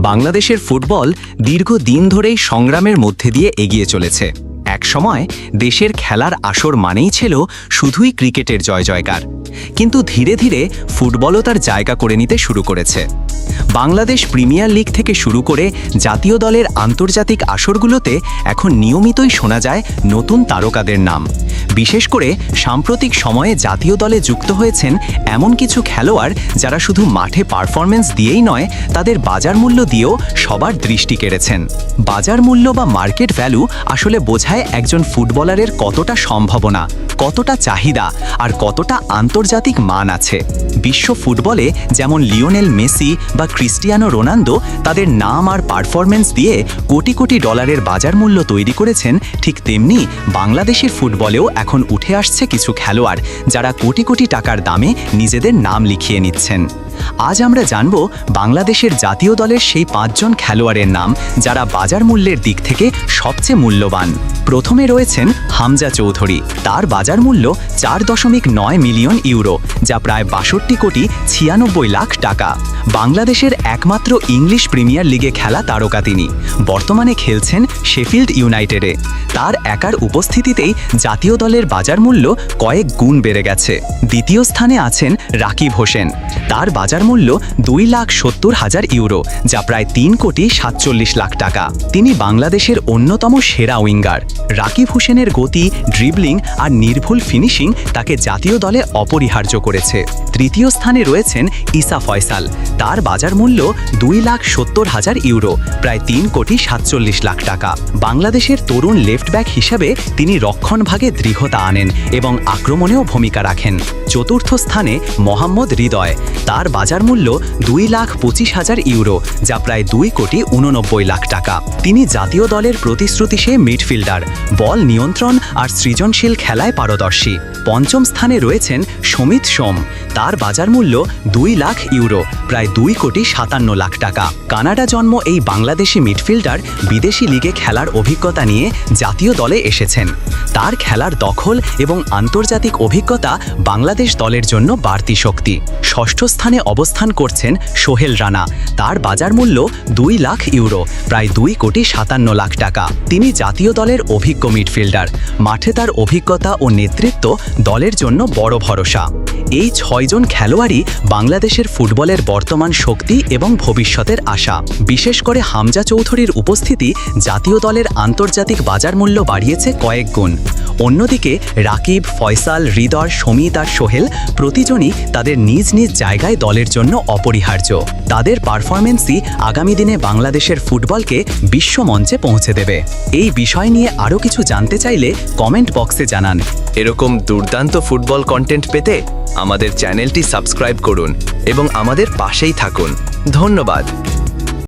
বাংলাদেশের ফুটবল দীর্ঘ দিন ধরেই সংগ্রামের মধ্যে দিয়ে এগিয়ে চলেছে। এক সময় দেশের খেলার আসর মানেই ছিল শুধুই ক্রিকেটের জয় জয়কার কিন্তু ধীরে ধীরে ফুটবলও তার জায়গা করে নিতে শুরু করেছে। বাংলাদেশ প্রিমিয়ার লিগ থেকে শুরু করে জাতীয় দলের আন্তর্জাতিক আসরগুলোতে এখন নিয়মিতই শোনা যায় নতুন তারকাদের নাম। বিশেষ করে সাম্প্রতিক সময়ে জাতীয় দলে যুক্ত হয়েছেন এমন কিছু খেলোয়াড় যারা শুধু মাঠে পারফরমেন্স দিয়েই নয়, তাদের বাজার মূল্য দিয়েও সবার দৃষ্টি কেড়েছেন। বাজার মূল্য বা মার্কেট ভ্যালু আসলে বোঝায় একজন ফুটবলারের কতটা সম্ভাবনা। কতটা চাহিদা আর কতটা আন্তর্জাতিক মান আছে। বিশ্ব ফুটবলে যেমন লিওনেল মেসি বা ক্রিস্টিয়ানো রোনালদো তাদের নাম আর পারফরমেন্স দিয়ে কোটি কোটি ডলারের বাজার মূল্য তৈরি করেছেন, ঠিক তেমনি বাংলাদেশের ফুটবলেও এখন উঠে আসছে কিছু খেলোয়াড় যারা কোটি কোটি টাকার দামে নিজেদের নাম লিখিয়ে নিচ্ছেন। আজ আমরা জানব বাংলাদেশের জাতীয় দলের সেই পাঁচজন খেলোয়াড়ের নাম যারা বাজার মূল্যের দিক থেকে সবচেয়ে মূল্যবান। প্রথমে রয়েছেন হামজা চৌধুরী, তার বাজার মূল্য চার দশমিক নয় মিলিয়ন ইউরো, যা প্রায় বাষট্টি কোটি ছিয়ানব্বই লাখ টাকা। বাংলাদেশের একমাত্র ইংলিশ প্রিমিয়ার লিগে খেলা তারকা তিনি। বর্তমানে খেলছেন শেফিল্ড ইউনাইটেডে। তার একার উপস্থিতিতেই জাতীয় দলের বাজার মূল্য কয়েক গুণ বেড়ে গেছে। দ্বিতীয় স্থানে আছেন রাকিব হোসেন। তার বাজার মূল্য দুই লাখ সত্তর হাজার ইউরো, যা প্রায় তিন কোটি সাতচল্লিশ লাখ টাকা। তিনি বাংলাদেশের অন্যতম সেরা উইঙ্গার। রাকিব হোসেনের গতি ড্রিবলিং আর নির্ভুল ফিনিশিং তাকে জাতীয় দলে অপরিহার্য করেছে। তৃতীয় স্থানে রয়েছেন ইসা ফয়সাল। তার বাজার মূল্য দুই লাখ সত্তর হাজার ইউরো, প্রায় তিন কোটি সাতচল্লিশ লাখ টাকা। বাংলাদেশের তরুণ লেফট ব্যাক হিসেবে তিনি রক্ষণভাগে দৃঢ়তা আনেন এবং আক্রমণেও ভূমিকা রাখেন। চতুর্থ স্থানে মোহাম্মদ হৃদয়। তার বাজার মূল্য দুই লাখ পঁচিশ হাজার ইউরো, যা প্রায় দুই কোটি উননব্বই লাখ টাকা। তিনি জাতীয় দলের প্রতিশ্রুতি সে মিডফিল্ডার, বল নিয়ন্ত্রণ আর সৃজনশীল খেলায় পারদর্শী। পঞ্চম স্থানে রয়েছেন সমিত সোম। তার বাজার মূল্য দুই লাখ ইউরো, প্রায় দুই কোটি সাতান্ন লাখ টাকা। কানাডা জন্ম এই বাংলাদেশি মিডফিল্ডার বিদেশি লিগে খেলার অভিজ্ঞতা নিয়ে জাতীয় দলে এসেছেন। তার খেলার দখল এবং আন্তর্জাতিক অভিজ্ঞতা বাংলাদেশ দলের জন্য বাড়তি শক্তি। ষষ্ঠ স্থানে অবস্থান করছেন সোহেল রানা। তার বাজার মূল্য দুই লাখ ইউরো, প্রায় দুই কোটি সাতান্ন লাখ টাকা। তিনি জাতীয় দলের অভিজ্ঞ মিডফিল্ডার। মাঠে তার অভিজ্ঞতা ও নেতৃত্ব দলের জন্য বড় ভরসা। এই ছয়জন খেলোয়াড়ই বাংলাদেশের ফুটবলের বর্তমান শক্তি এবং ভবিষ্যতের আশা। বিশেষ করে হামজা চৌধুরীর উপস্থিতি জাতীয় দলের আন্তর্জাতিক বাজার মূল্য বাড়িয়েছে কয়েক গুণ। অন্যদিকে রাকিব, ফয়সাল, হৃদয়, সমিত আর সোহেল প্রতিজনই তাদের নিজ নিজ জায়গায় দলের জন্য অপরিহার্য। তাদের পারফরমেন্সই আগামী দিনে বাংলাদেশের ফুটবলকে বিশ্ব মঞ্চে পৌঁছে দেবে। এই বিষয় নিয়ে আরও কিছু জানতে চাইলে কমেন্ট বক্সে জানান। এরকম দুর্দান্ত ফুটবল কন্টেন্ট পেতে আমাদের চ্যানেলটি সাবস্ক্রাইব করুন এবং আমাদের পাশেই থাকুন। ধন্যবাদ।